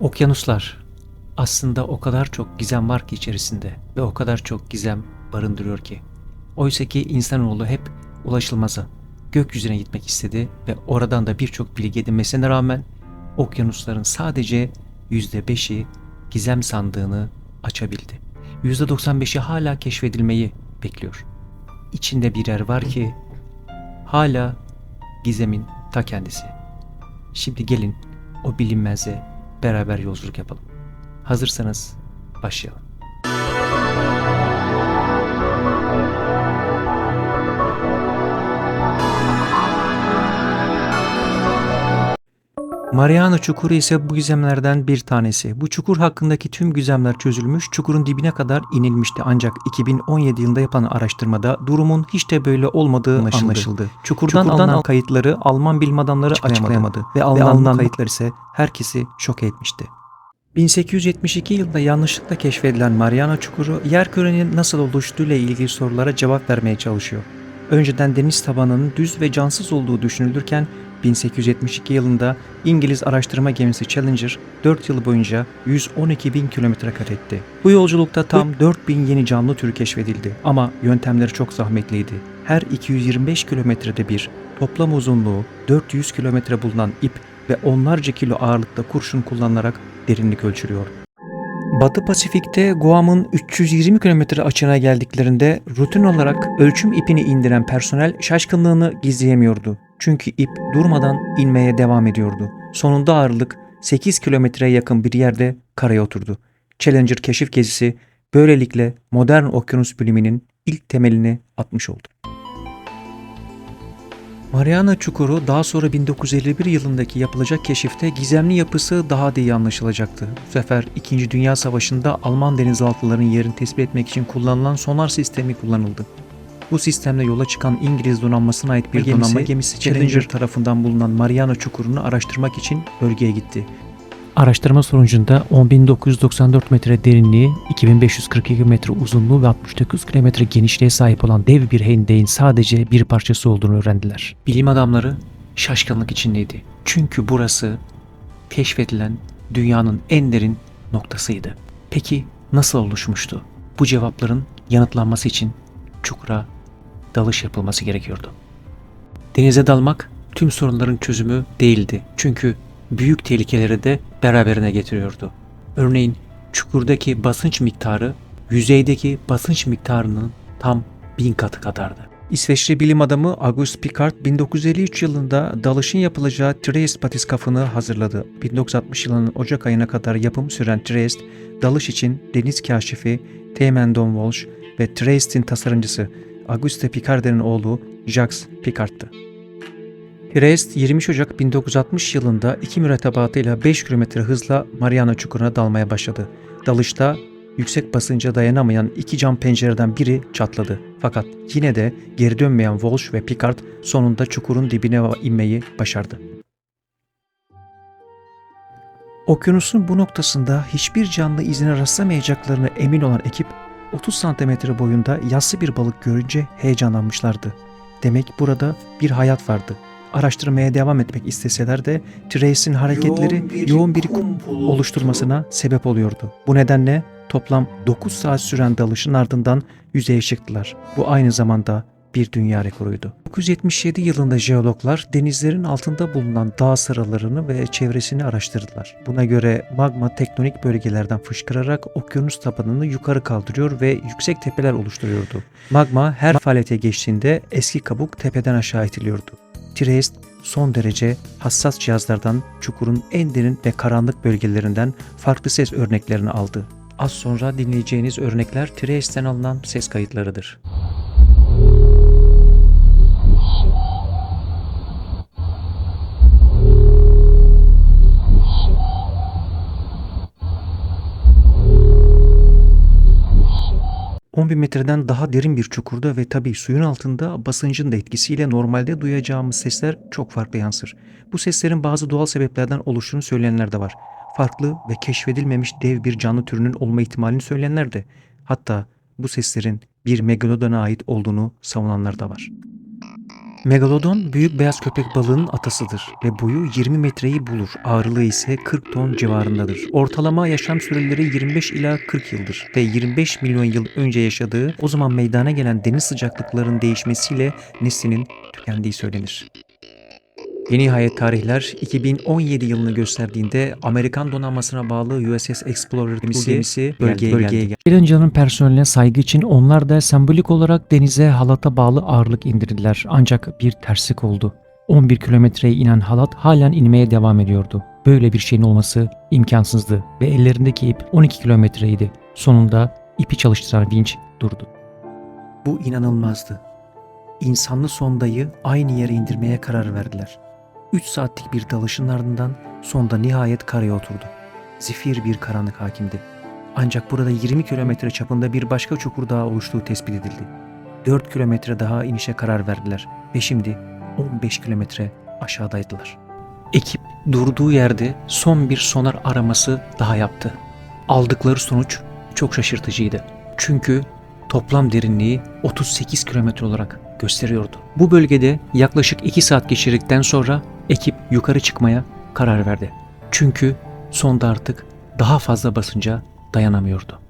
Okyanuslar aslında o kadar çok gizem var ki içerisinde ve o kadar çok gizem barındırıyor ki. Oysa ki insanoğlu hep ulaşılmaza, gökyüzüne gitmek istedi ve oradan da birçok bilgi edinmesine rağmen okyanusların sadece %5'i gizem sandığını açabildi. %95'i hala keşfedilmeyi bekliyor. İçinde bir yer var ki hala gizemin ta kendisi. Şimdi gelin o bilinmeze beraber yolculuk yapalım. Hazırsanız başlayalım. Mariana Çukuru ise bu gizemlerden bir tanesi. Bu çukur hakkındaki tüm gizemler çözülmüş, çukurun dibine kadar inilmişti. Ancak 2017 yılında yapılan araştırmada durumun hiç de böyle olmadığı anlaşıldı. Anlaşıldı. Çukurdan, Çukurdan alınan al- kayıtları Alman bilim adamları Açıklayamadı. açıklayamadı ve alınan, kayıtlar ise herkesi şok etmişti. 1872 yılında yanlışlıkla keşfedilen Mariana Çukuru, yer kürenin nasıl oluştuğuyla ilgili sorulara cevap vermeye çalışıyor. Önceden deniz tabanının düz ve cansız olduğu düşünülürken 1872 yılında İngiliz araştırma gemisi Challenger 4 yıl boyunca 112 bin kilometre kat etti. Bu yolculukta tam 4000 yeni canlı türü keşfedildi ama yöntemleri çok zahmetliydi. Her 225 kilometrede bir toplam uzunluğu 400 kilometre bulunan ip ve onlarca kilo ağırlıkta kurşun kullanılarak derinlik ölçülüyor. Batı Pasifik'te Guam'ın 320 kilometre açığına geldiklerinde rutin olarak ölçüm ipini indiren personel şaşkınlığını gizleyemiyordu. Çünkü ip durmadan inmeye devam ediyordu. Sonunda ağırlık 8 kilometreye yakın bir yerde karaya oturdu. Challenger keşif gezisi böylelikle modern okyanus biliminin ilk temelini atmış oldu. Mariana Çukuru daha sonra 1951 yılındaki yapılacak keşifte gizemli yapısı daha da iyi anlaşılacaktı. Bu sefer 2. Dünya Savaşı'nda Alman denizaltılarının yerini tespit etmek için kullanılan sonar sistemi kullanıldı. Bu sistemle yola çıkan İngiliz donanmasına ait bir Gemisi, donanma gemisi Challenger tarafından bulunan Mariana Çukuru'nu araştırmak için bölgeye gitti. Araştırma sonucunda 10.994 metre derinliği, 2542 metre uzunluğu ve 69 kilometre genişliğe sahip olan dev bir hendeğin sadece bir parçası olduğunu öğrendiler. Bilim adamları şaşkınlık içindeydi. Çünkü burası keşfedilen dünyanın en derin noktasıydı. Peki nasıl oluşmuştu? Bu cevapların yanıtlanması için çukura dalış yapılması gerekiyordu. Denize dalmak tüm sorunların çözümü değildi. Çünkü büyük tehlikeleri de beraberine getiriyordu. Örneğin çukurdaki basınç miktarı yüzeydeki basınç miktarının tam bin katı kadardı. İsveçli bilim adamı August Pickard 1953 yılında dalışın yapılacağı Trieste batiskafını hazırladı. 1960 yılının Ocak ayına kadar yapım süren Trieste, dalış için deniz kaşifi Teeman Don Walsh ve Trieste'in tasarımcısı Auguste Piccard'ın oğlu Jacques Piccard'tı. Trieste 23 Ocak 1960 yılında iki mürettebatıyla 5 km hızla Mariana Çukuru'na dalmaya başladı. Dalışta yüksek basınca dayanamayan iki cam pencereden biri çatladı. Fakat yine de geri dönmeyen Walsh ve Pickard sonunda çukurun dibine inmeyi başardı. Okyanusun bu noktasında hiçbir canlı izine rastlamayacaklarına emin olan ekip 30 santimetre boyunda yassı bir balık görünce heyecanlanmışlardı. Demek burada bir hayat vardı. Araştırmaya devam etmek isteseler de Trace'in hareketleri yoğun bir, kum oluşturmasına sebep oluyordu. Bu nedenle toplam 9 saat süren dalışın ardından yüzeye çıktılar. Bu aynı zamanda bir dünya rekoruydu. 1977 yılında jeologlar denizlerin altında bulunan dağ sıralarını ve çevresini araştırdılar. Buna göre magma tektonik bölgelerden fışkırarak okyanus tabanını yukarı kaldırıyor ve yüksek tepeler oluşturuyordu. Magma her faaliyete geçtiğinde eski kabuk tepeden aşağı itiliyordu. Trieste son derece hassas cihazlardan çukurun en derin ve karanlık bölgelerinden farklı ses örneklerini aldı. Az sonra dinleyeceğiniz örnekler Trieste'den alınan ses kayıtlarıdır. ...10 bin metreden daha derin bir çukurda ve tabii suyun altında basıncın da etkisiyle normalde duyacağımız sesler çok farklı yansır. Bu seslerin bazı doğal sebeplerden oluştuğunu söyleyenler de var. Farklı ve keşfedilmemiş dev bir canlı türünün olma ihtimalini söyleyenler de. Hatta bu seslerin bir megalodona ait olduğunu savunanlar da var. Megalodon büyük beyaz köpek balığının atasıdır ve boyu 20 metreyi bulur. Ağırlığı ise 40 ton civarındadır. Ortalama yaşam süreleri 25 ila 40 yıldır ve 25 milyon yıl önce yaşadığı o zaman meydana gelen deniz sıcaklıklarının değişmesiyle neslinin tükendiği söylenir. Ve nihayet tarihler 2017 yılını gösterdiğinde Amerikan donanmasına bağlı USS Explorer gemisi, gemisi bölgeye, bölgeye geldi. Erenca'nın personeline saygı için onlar da sembolik olarak denize halata bağlı ağırlık indirdiler. Ancak bir terslik oldu. 11 kilometreye inen halat halen inmeye devam ediyordu. Böyle bir şeyin olması imkansızdı ve ellerindeki ip 12 kilometreydi. Sonunda ipi çalıştıran vinç durdu. Bu inanılmazdı. İnsanlı sondayı aynı yere indirmeye karar verdiler. 3 saatlik bir dalışın ardından sonda nihayet karaya oturdu. Zifir bir karanlık hakimdi. Ancak burada 20 kilometre çapında bir başka çukur daha oluştuğu tespit edildi. 4 kilometre daha inişe karar verdiler ve şimdi 15 kilometre aşağıdaydılar. Ekip durduğu yerde son bir sonar araması daha yaptı. Aldıkları sonuç çok şaşırtıcıydı. Çünkü toplam derinliği 38 kilometre olarak gösteriyordu. Bu bölgede yaklaşık 2 saat geçirdikten sonra ekip yukarı çıkmaya karar verdi. Çünkü sonda artık daha fazla basınca dayanamıyordu.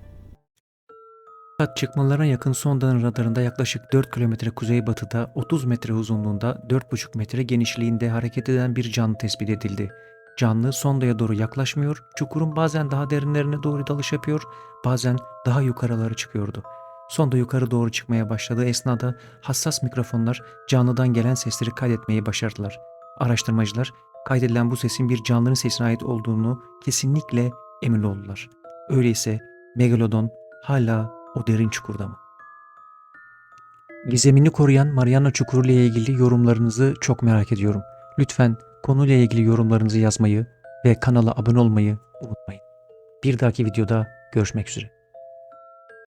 Fakat çıkmalarına yakın sondanın radarında yaklaşık 4 kilometre kuzeybatıda 30 metre uzunluğunda 4,5 metre genişliğinde hareket eden bir canlı tespit edildi. Canlı sondaya doğru yaklaşmıyor, çukurun bazen daha derinlerine doğru dalış yapıyor, bazen daha yukarılara çıkıyordu. Sonda yukarı doğru çıkmaya başladığı esnada hassas mikrofonlar canlıdan gelen sesleri kaydetmeyi başardılar. Araştırmacılar kaydedilen bu sesin bir canlının sesine ait olduğunu kesinlikle emin oldular. Öyleyse Megalodon hala o derin çukurda mı? Gizemini koruyan Mariana Çukuru ile ilgili yorumlarınızı çok merak ediyorum. Lütfen konuyla ilgili yorumlarınızı yazmayı ve kanala abone olmayı unutmayın. Bir dahaki videoda görüşmek üzere.